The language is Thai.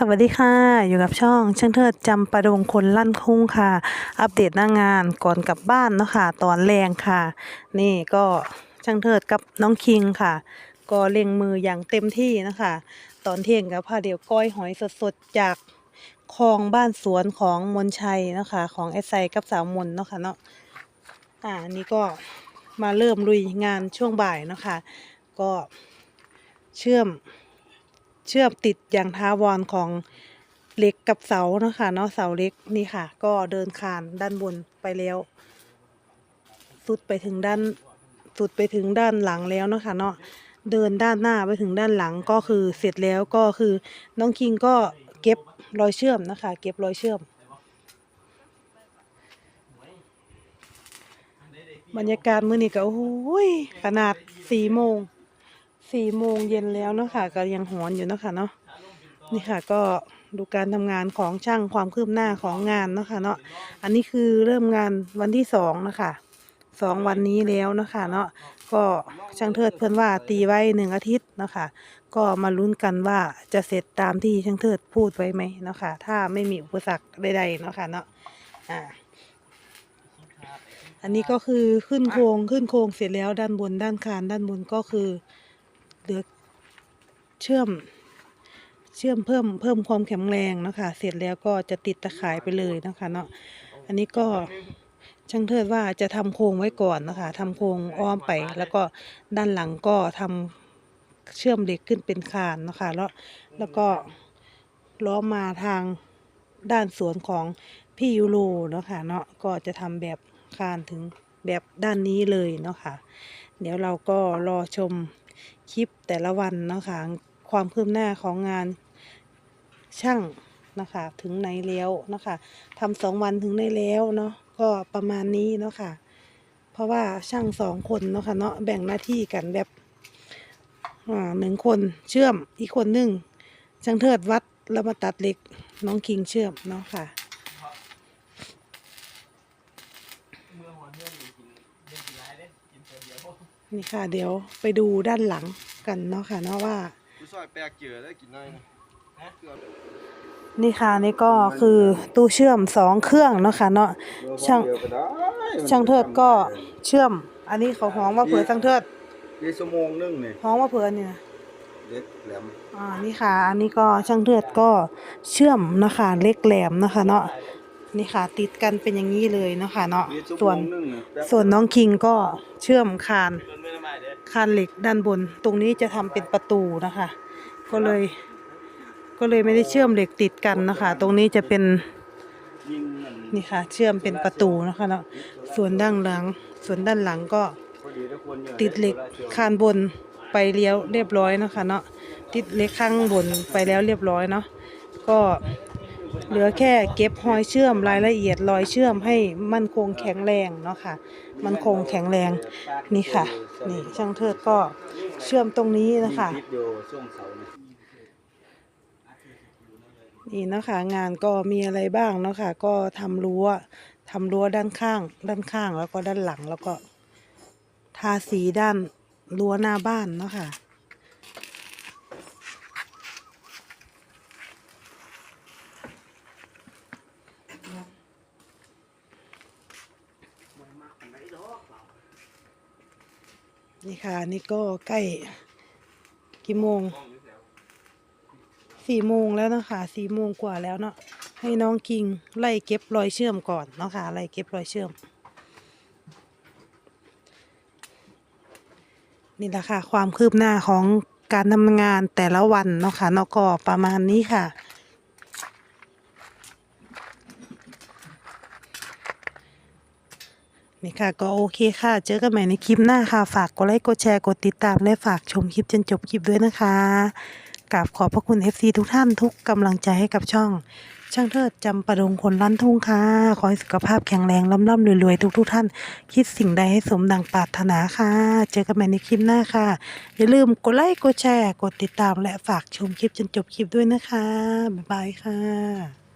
สวัสดีค่ะ อยู่กับช่องช่างเทิดจำปาดงคนลั่นคุ้งค่ะ อัปเดตหน้างานก่อนกลับบ้านเนาะค่ะ ตอนแรงค่ะ นี่ก็ช่างเทิดกับน้องคิงค่ะ ก็เล็งมืออย่างเต็มที่นะคะ ตอนเที่ยงกับพาเดียวก้อยหอยสดๆจากคลองบ้านสวนของมนชัยนะคะ ของไอไซกับสาวมนเนาะค่ะเนาะอ่านี่ก็มาเริ่มลุยงานช่วงบ่ายเนาะคะก็เชื่อม เชื่อมติดอย่างท้าวรของเหล็กกับเสาเนาะค่ะเนาะเสาเล็กนี่ค่ะ ก็เดินคานด้านบนไปแล้ว สุดไปถึงด้านสุดไปถึงด้านหลังแล้วเนาะคะเนาะเดินด้านหน้าไปถึงด้านหลังก็คือเสร็จแล้วก็คือน้องคิงก็เก็บรอยเชื่อมนะคะ เก็บรอยเชื่อม บรรยากาศมื้อนี้ก็โอ้ยขนาดสี่โมง สี่โมงเย็นแล้วเนาะค่ะก็ยังหอนอยู่เนาะค่ะเนาะนี่ค่ะก็ดูการทำงานของช่างความคืบหน้าของงานเนาะค่ะเนาะอันนี้คือเริ่มงานวันที่สองนะคะสองวันนี้แล้วเนาะค่ะเนาะก็ช่างเทิดเพื่อนว่าตีไว้หนึ่งอาทิตย์เนาะคะก็มาลุ้นกันว่าจะเสร็จตามที่ช่างเทิดพูดไว้ไหมเนาะค่ะถ้าไม่มีอุปสรรคใดๆเนาะค่ะเนาะอ่าอันนี้ก็คือขึ้นโครงขึ้นโครงเสร็จแล้วด้านบนด้านคานด้านบนก็คือ เหลือเชื่อมเชื่อมเพิ่มเพิ่มความแข็งแรงนะคะเสร็จแล้วก็จะติดตะข่ายไปเลยนะคะเนาะอันนี้ก็ช่างเทิดว่าจะทำโครงไว้ก่อนนะคะทำโครงอ้อมไป แล้วก็ด้านหลังก็ทำเชื่อมเหล็กขึ้นเป็นคานนะคะแล้วแล้วก็ล้อมาทางด้านสวนของพี่ยูโรนะคะเนาะก็จะทำแบบคานถึงแบบด้านนี้เลยเนาะค่ะเดี๋ยวเราก็รอชม คลิปแต่ละวันนะคะความคืบหน้าของงานช่างนะคะถึงไหนแล้วนะคะทำสองวันถึงไหนแล้วเนาะก็ประมาณนี้เนาะค่ะ เพราะว่าช่างสองคนเนาะค่ะเนาะแบ่งหน้าที่กันแบบอ่าหนึ่งคนเชื่อมอีกคนหนึ่งช่างเทิดวัดแล้วมาตัดเหล็กน้องคิงเชื่อมเนาะค่ะ นี่ค่ะ เดี๋ยวไปดูด้านหลังกันเนาะค่ะเนาะว่ากูซอยแปลกเจือได้กินน้อยนะเกลือนี่ค่ะนี่ก็คือตู้เชื่อมสองเครื่องเนาะค่ะเนาะช่างเดียวก็ได้ช่างเทิดก็เชื่อม อันนี้เขาห้องว่าเผื่อช่างเทิดเดี๋ยวชั่วโมงนึงนี่ห้องว่าเผื่อนี่นะเด็กแหลมอ่านี่ค่ะ อันนี้ก็ช่างเทิดก็เชื่อมนะคะเล็กแหลมนะคะเนาะ นี่ค่ะ ติดกันเป็นอย่างนี้เลยเนาะค่ะเนาะเดี๋ยวชั่วส่วนโมงนึงนี่แป๊บส่วนน้องคิงก็เชื่อมคานคานเหล็กด้านบน ตรงนี้จะทำเป็นประตูนะคะ ก็เลย ก็เลยไม่ได้เชื่อมเหล็กติดกันนะคะ ตรงนี้จะเป็นยิงมันนี่ค่ะ เชื่อมเป็นประตูนะคะเนาะส่วนด้านหลัง ส่วนด้านหลังก็พอดีทุกคนอยู่ติดเหล็กคานบนไปเลี้ยวเรียบร้อยนะคะเนาะติดเหล็กข้างบนไปแล้วเรียบร้อยเนาะก็ เหลือแค่เก็บรอยเชื่อมรายละเอียดรอยเชื่อมให้มั่นคงแข็งแรงเนาะค่ะ มันคงแข็งแรงนี่ค่ะ นี่ช่างเทิดก็เชื่อมตรงนี้นะคะติดอยู่ช่วงเสาร์นี่นะคะ งานก็มีอะไรบ้างเนาะค่ะ ก็ทำรั้วทำรั้วด้านข้าง ด้านข้างแล้วก็ด้านหลังแล้วก็ ทาสีด้านรั้วหน้าบ้านเนาะค่ะ นี่ค่ะ นี่ก็ใกล้กี่โมงสี่โมงแล้วนะคะสี่โมงกว่าแล้วเนาะให้น้องกิงไล่เก็บรอยเชื่อมก่อนเนาะค่ะไล่เก็บรอยเชื่อม นี่แหละค่ะ ความคืบหน้าของการทำงานแต่ละวันเนาะค่ะเนาะก็ประมาณนี้ค่ะ นี่ค่ะก็โอเคค่ะ เจอกันใหม่ในคลิปหน้าค่ะ ฝากกดไลค์กดแชร์กดติดตามและฝากชมคลิปจนจบคลิปด้วยนะคะกราบขอบพระคุณ FC ทุกท่านทุกกำลังใจให้กับช่อง ช่างเทิดจำประดงคนลั่นทุ่งค่ะ ขอให้สุขภาพแข็งแรงล่ำล่ำรวยๆ ทุกทุกท่าน คิดสิ่งใดให้สมดังปรารถนาค่ะ เจอกันใหม่ในคลิปหน้าค่ะ อย่าลืมกดไลค์กดแชร์กดติดตามและฝากชมคลิปจนจบคลิปด้วยนะคะบ๊ายบายค่ะ